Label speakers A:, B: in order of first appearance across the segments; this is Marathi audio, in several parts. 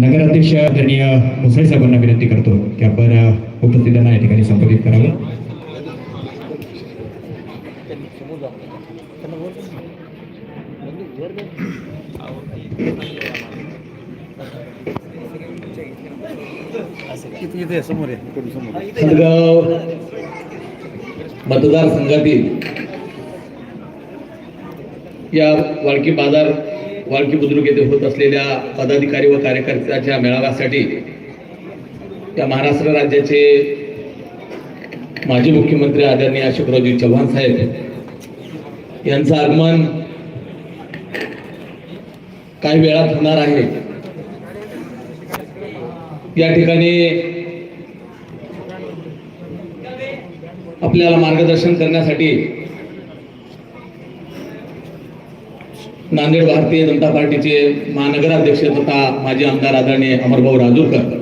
A: नगराध्यक्ष आदरणीय मुसळे साहेबांना विनंती करतो की आपण उपस्थितांना या ठिकाणी संबोधित करावं.
B: इथे समोर
C: मतदारसंघातील या वाळकी बाजार वाळकी बुद्रुक येथे होत असलेल्या पदाधिकारी व कार्यकर्त्याच्या मेळाव्यासाठी त्या महाराष्ट्र राज्याचे माजी मुख्यमंत्री आदरणीय अशोकरावजी चव्हाण साहेब यांचं आगमन काही वेळात होणार आहे. या ठिकाणी आपल्याला मार्गदर्शन करण्यासाठी नांदेड भारतीय जनता पार्टीचे महानगराध्यक्ष तथा माजी आमदार आदरणीय अमरभाऊ राजूरकर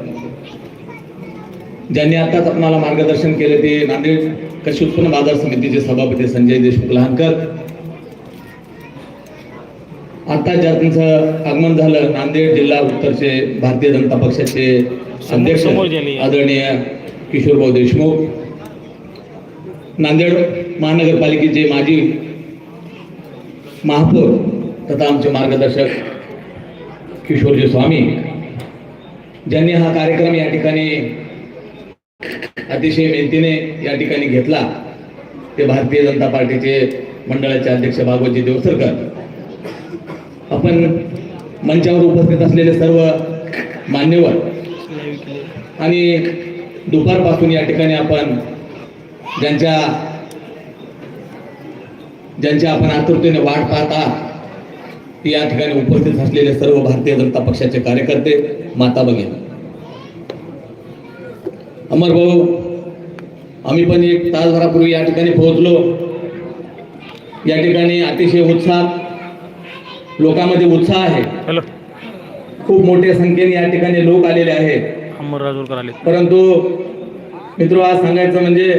C: ज्यांनी आताच आपणाला मार्गदर्शन केले ते नांदेड कृषी उत्पन्न बाजार समितीचे सभापती संजय देशमुख लहानकर आता ज्यांचं आगमन झालं नांदेड जिल्हा उत्तरचे भारतीय जनता पक्षाचे अध्यक्ष. आदरणीय किशोरभाऊ देशमुख नांदेड महानगरपालिकेचे माजी महापौर तथा आमचे मार्गदर्शक किशोरजी स्वामी ज्यांनी हा कार्यक्रम या ठिकाणी अतिशय मेहनतीने या ठिकाणी घेतला. ते भारतीय जनता पार्टीचे मंडळाचे अध्यक्ष भागवतजी देवसरकर. आपण मंचावर उपस्थित असलेले सर्व मान्यवर आणि दुपारपासून या ठिकाणी आपण ज्यांच्या ज्यांच्या आपण आतुरतेने वाट पाहता या ठिकाणी उपस्थित असलेले सर्व भारतीय जनता पक्षाचे कार्यकर्ते माता भगिनी. अमर भाऊ आम्ही पण एक तासभरापूर्वी या ठिकाणी पोहोचलो. या ठिकाणी अतिशय उत्साह लोकांमध्ये उत्साह आहे.
B: हॅलो.
C: खूप मोठ्या संख्येने या ठिकाणी लोक आलेले आहेत. परंतु मित्र आज सांगायचं म्हणजे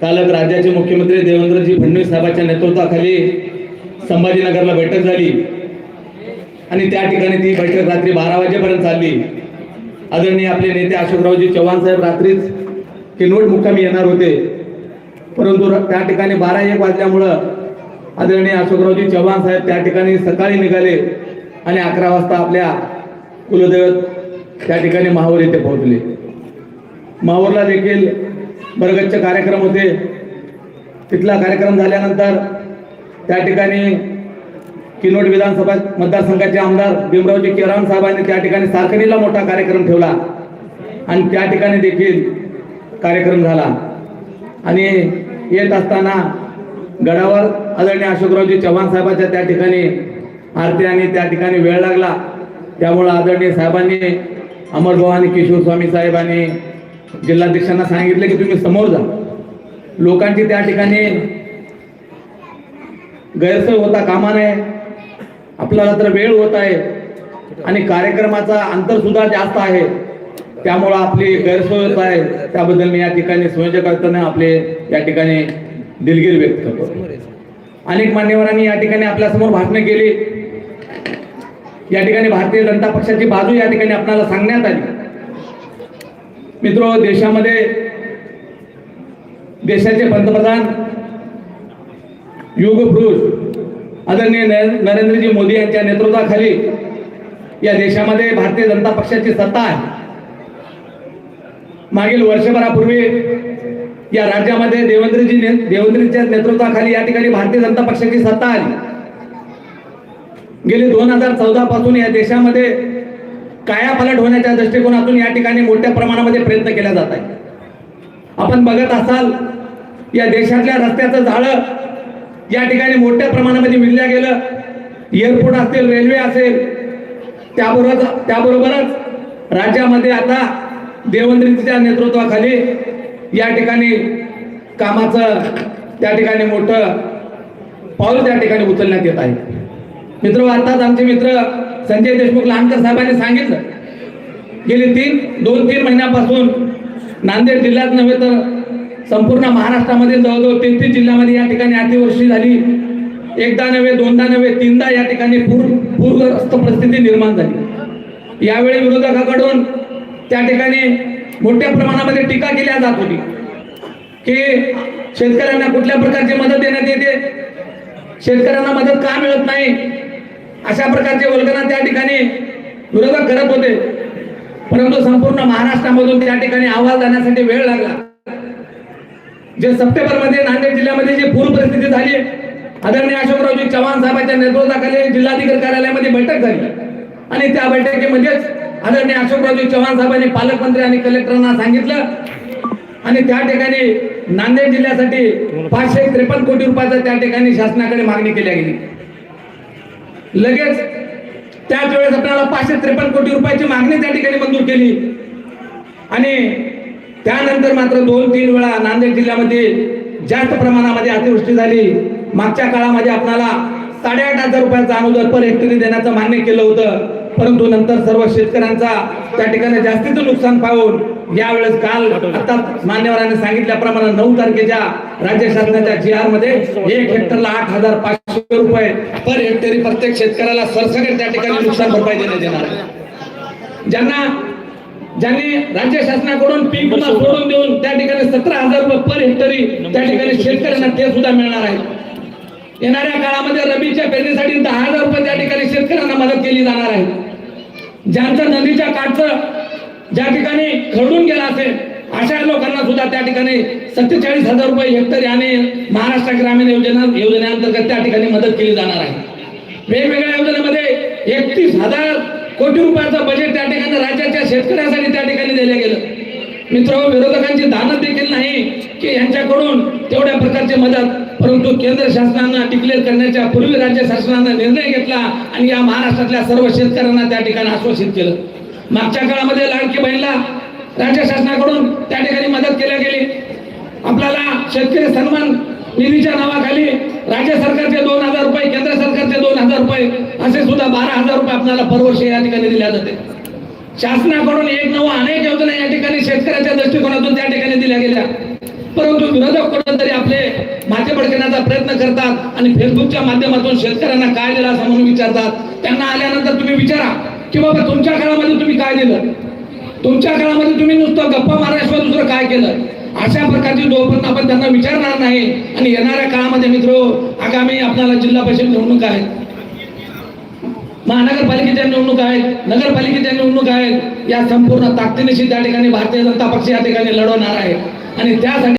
C: कालच राज्याचे मुख्यमंत्री देवेंद्रजी फडणवीस साहेबांच्या नेतृत्वाखाली संभाजीनगरला बैठक झाली. आणि त्या ठिकाणी ती बैठक रात्री बारा वाजेपर्यंत चालली. आदरणीय आपले नेते अशोकरावजी चव्हाण साहेब रात्रीच किनवट मुक्कामी येणार होते. परंतु र- त्या ठिकाणी बारा एक वाजल्यामुळं आदरणीय अशोकरावजी चव्हाण साहेब त्या ठिकाणी सकाळी निघाले आणि अकरा वाजता आपल्या कुलदैवत त्या ठिकाणी माहूर येथे पोहोचले. माहूरला देखील बरगतचे कार्यक्रम होते. तिथला कार्यक्रम झाल्यानंतर त्या ठिकाणी किनोट विधानसभा मतदारसंघाचे आमदार भीमरावजी केराम साहेबांनी त्या ठिकाणी साखरीला मोठा कार्यक्रम ठेवला. आणि त्या ठिकाणी देखील कार्यक्रम झाला. आणि येत असताना गडावर आदरणीय अशोकरावजी चव्हाण साहेबांच्या त्या ठिकाणी आरती आणि त्या ठिकाणी वेळ लागला. त्यामुळं आदरणीय साहेबांनी अमरभाऊ आणि किशोर स्वामी जिल्हाध्यक्षांना सांगितले की तुम्ही समोर जा. लोकांची त्या ठिकाणी गैरसोय होता कामा नये. आपल्याला तर वेळ होत आहे. आणि कार्यक्रमाचा अंतर सुद्धा जास्त आहे. त्यामुळं आपली गैरसोय होत आहे. त्याबद्दल मी या ठिकाणी संयोजकांना आपले या ठिकाणी दिलगिरी व्यक्त करतो. अनेक मान्यवरांनी या ठिकाणी आपल्यासमोर भाषणे केली. या ठिकाणी भारतीय जनता पक्षाची बाजू या ठिकाणी आपल्याला सांगण्यात आली. मित्र देशामध्ये देशाचे पंतप्रधान युग आदरणीय नरेंद्रजी मोदी यांच्या नेतृत्वाखाली या देशामध्ये भारतीय जनता पक्षाची सत्ता आहे. मागील वर्षभरापूर्वी या राज्यामध्ये देवेंद्रजी ने- देवेंद्रजीच्या नेतृत्वाखाली या ठिकाणी भारतीय जनता पक्षाची सत्ता आली. गेली दोन हजार चौदा पासून या देशामध्ये कायापालट होण्याच्या दृष्टिकोनातून या ठिकाणी मोठ्या प्रमाणामध्ये प्रयत्न केला जात आहे आपण बघत असाल या देशातल्या रस्त्याचं झाडं या ठिकाणी मोठ्या प्रमाणामध्ये विणल्या गेलं. एअरपोर्ट असेल रेल्वे असेल त्याबरोबर त्याबरोबरच राज्यामध्ये आता देवेंद्रजीच्या नेतृत्वाखाली या ठिकाणी कामाचं त्या ठिकाणी मोठं पाऊल त्या ठिकाणी उचलण्यात येत आहे. मित्र आताच आमचे मित्र संजय देशमुख लहानकर साहेबांनी सांगितलं. गेली तीन दोन तीन महिन्यापासून नांदेड जिल्ह्यात नव्हे तर संपूर्ण महाराष्ट्रामध्ये जवळजवळ तेहतीस जिल्ह्यामध्ये या ठिकाणी अतिवृष्टी झाली. एकदा नव्हे दोनदा नव्हे तीनदा या ठिकाणी पूर पूरग्रस्त परिस्थिती निर्माण झाली. यावेळी विरोधकाकडून त्या ठिकाणी मोठ्या प्रमाणामध्ये टीका केल्या जात होती की शेतकऱ्यांना कुठल्या प्रकारची मदत देण्यात येते? शेतकऱ्यांना मदत का मिळत नाही? अशा प्रकारचे वल्गना त्या ठिकाणी विरोधक करत होते. परंतु संपूर्ण महाराष्ट्रामधून त्या ठिकाणी आवाज जाण्यासाठी वेळ लागला. जे सप्टेंबरमध्ये नांदेड जिल्ह्यामध्ये जी पूर परिस्थिती झाली आदरणीय अशोकरावजी चव्हाण साहेबांच्या नेतृत्वाखाली जिल्हाधिकारी कार्यालयामध्ये बैठक झाली. आणि त्या बैठकीमध्येच आदरणीय अशोकरावजी चव्हाण साहेबांनी पालकमंत्री आणि कलेक्टरांना सांगितलं. आणि त्या ठिकाणी नांदेड जिल्ह्यासाठी पाचशे त्रेपन्न कोटी रुपयाचं त्या ठिकाणी शासनाकडे मागणी केली गेली. लगेच त्याच वेळेस आपल्याला पाचशे त्रेपन्न कोटी रुपयाची मागणी त्या ठिकाणी मंजूर केली. आणि त्यानंतर मात्र दोन तीन वेळा नांदेड जिल्ह्यामध्ये जास्त प्रमाणामध्ये अतिवृष्टी झाली. मागच्या काळामध्ये आपणाला साडेआठ हजार रुपयाचं अनुदान पर हेक्टरी देण्याचं मान्य केलं होतं. परंतु नंतर सर्व शेतकऱ्यांचा त्या ठिकाणी जास्तीचं नुकसान पाहून यावेळेस काल आता मान्यवरांनी सांगितल्याप्रमाणे नऊ तारखेच्या राज्य शासनाच्या जी आरमध्ये एक हेक्टरला आठ हजार पाचशे रुपये पर हेक्टरी प्रत्येक शेतकऱ्याला सरसकट त्या ठिकाणी नुकसान भरपाई देण्यात येणार ज्यांना ज्यांनी राज्य शासनाकडून पीक विमा सोडून देऊन त्या ठिकाणी सतरा हजार रुपये पर हेक्टरी त्या ठिकाणी शेतकऱ्यांना ते सुद्धा मिळणार आहे येणाऱ्या काळामध्ये रबीच्या पेरणीसाठी दहा हजार रुपये त्या ठिकाणी शेतकऱ्यांना मदत केली जाणार आहे. ज्यांचं नदीच्या काठचं ज्या ठिकाणी खरडून गेला असेल अशा लोकांना सुद्धा त्या ठिकाणी सत्तेचाळीस हजार रुपये हेक्टरी आणि महाराष्ट्र ग्रामीण योजना योजनेअंतर्गत त्या ठिकाणी मदत केली जाणार आहे. वेगवेगळ्या योजनेमध्ये एकतीस हजार कोटी रुपयाचं बजेट त्या ठिकाणी राज्याच्या शेतकऱ्यासाठी त्या ठिकाणी दिलं गेलं. मित्र विरोधकांची दानत देखील नाही की यांच्याकडून तेवढ्या प्रकारची मदत. परंतु केंद्र शासनानं डिक्लेअर करण्याच्या पूर्वी राज्य शासनानं निर्णय घेतला आणि या महाराष्ट्रातल्या सर्व शेतकऱ्यांना त्या ठिकाणी आश्वासित केलं. मागच्या काळामध्ये लाडकी बहिणीला राज्य शासनाकडून त्या ठिकाणी मदत केल्या गेली. आपल्याला शेतकरी सन्मान निधीच्या नावाखाली राज्य सरकारचे दोन हजार रुपये केंद्र सरकारचे दोन हजार रुपये असे सुद्धा बारा हजार रुपये आपल्याला परवर्षी या ठिकाणी दिल्या जाते. शासनाकडून एक नऊ अनेक योजना या ठिकाणी शेतकऱ्याच्या दृष्टिकोनातून त्या ठिकाणी दिल्या गेल्या. परंतु विरोधक कुठेतरी आपले माथे भडकण्याचा प्रयत्न करतात आणि फेसबुकच्या माध्यमातून शेतकऱ्यांना काय दिलं असं म्हणून विचारतात. त्यांना आल्यानंतर तुम्ही विचारा की बाबा तुमच्या काळामध्ये तुम्ही काय दिलं? तुमच्या काळामध्ये तुम्ही नुसतं गप्पा मारण्याशिवाय दुसरं काय केलं? अशा प्रकारची जोपर्यंत आपण त्यांना विचारणार नाही आणि येणाऱ्या काळामध्ये मित्र आगामी आपल्याला जिल्हा परिषद निवडणूक आहेत. महानगरपालिकेच्या निवडणूक आहेत नगरपालिकेच्या निवडणूक आहेत. या संपूर्ण ताकदीनिशी त्या ठिकाणी भारतीय जनता पक्ष या ठिकाणी लढवणार आहे. आणि त्यासाठी